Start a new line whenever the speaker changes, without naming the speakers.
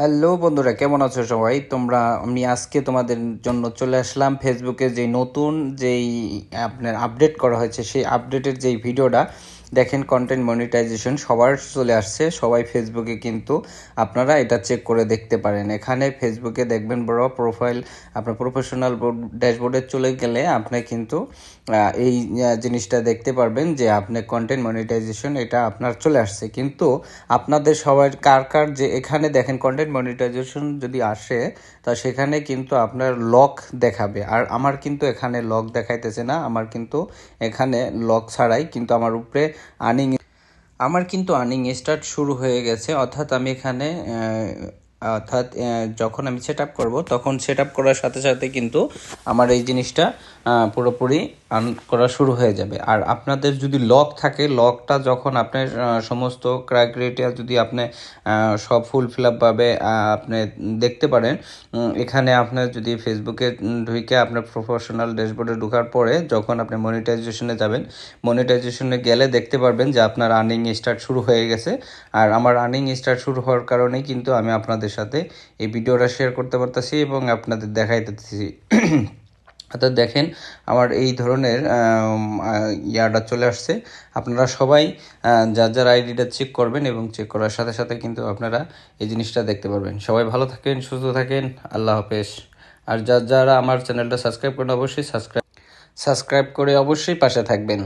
Hello বন্ধুরা, কেমন আছো সবাই? তোমরা, আমি আজকে তোমাদের জন্য চলে আসলাম ফেসবুকে যে নতুন যেই আপনার আপডেট করা হয়েছে, সেই আপডেটের যেই ভিডিওটা দেখেন কন্টেন্ট মনিটাইজেশন সবার চলে আসছে, সবাই ফেসবুকে কিন্তু আপনারা এটা চেক করে দেখতে পারেন। এখানে ফেসবুকে দেখবেন বড় প্রোফাইল আপনার প্রফেশনাল ড্যাশবোর্ডে চলে গেলে আপনি কিন্তু এই জিনিসটা দেখতে পারবেন যে আপনি কন্টেন্ট মনিটাইজেশন এটা আপনার চলে আসছে। কিন্তু আপনাদের সবার, কার কার যে এখানে দেখেন কন্টেন্ট মনিটাইজেশন যদি আসে, তা সেখানে কিন্তু আপনার লক দেখাবে। আর আমার কিন্তু এখানে লক দেখাইতেছে না, আমার কিন্তু এখানে লক ছাড়াই কিন্তু আমার উপরে আর্নিং আমার কিন্তু আর্নিং স্টার্ট শুরু হয়ে গেছে, অর্থাৎ আমি এখানে অর্থাৎ যখন আমি সেট আপ করব, তখন সেট আপ করার সাথে সাথে কিন্তু আমার এই জিনিসটা পুরোপুরি আর্ন করা শুরু হয়ে যাবে। আর আপনাদের যদি লক থাকে লকটা যখন আপনার সমস্ত ক্রাইটেরিয়া যদি আপনি সব ফুল ফিল আপভাবে আপনি দেখতে পারেন এখানে আপনার যদি ফেসবুকে ঢুকে আপনার প্রফেশনাল ড্যাশবোর্ডে ঢোকার পরে যখন আপনি মনিটাইজেশনে যাবেন মনিটাইজেশনে গেলে দেখতে পারবেন যে আপনার আর্নিং স্টার্ট শুরু হয়ে গেছে। আর আমার আর্নিং স্টার্ট শুরু হওয়ার কারণেই কিন্তু আমি আপনাদের সাথে এই ভিডিওটা শেয়ার করতে পারতেছি এবং আপনাদের দেখাইতেছি। অর্থাৎ দেখেন আমার এই ধরনের ইয়াটা চলে আসছে। আপনারা সবাই যার যার আইডিটা চেক করবেন এবং চেক করার সাথে সাথে কিন্তু আপনারা এই জিনিসটা দেখতে পারবেন। সবাই ভালো থাকেন, সুস্থ থাকেন, আল্লাহ হাফেজ। আর যার যারা আমার চ্যানেলটা সাবস্ক্রাইব করেন, অবশ্যই সাবস্ক্রাইব সাবস্ক্রাইব করে অবশ্যই পাশে থাকবেন।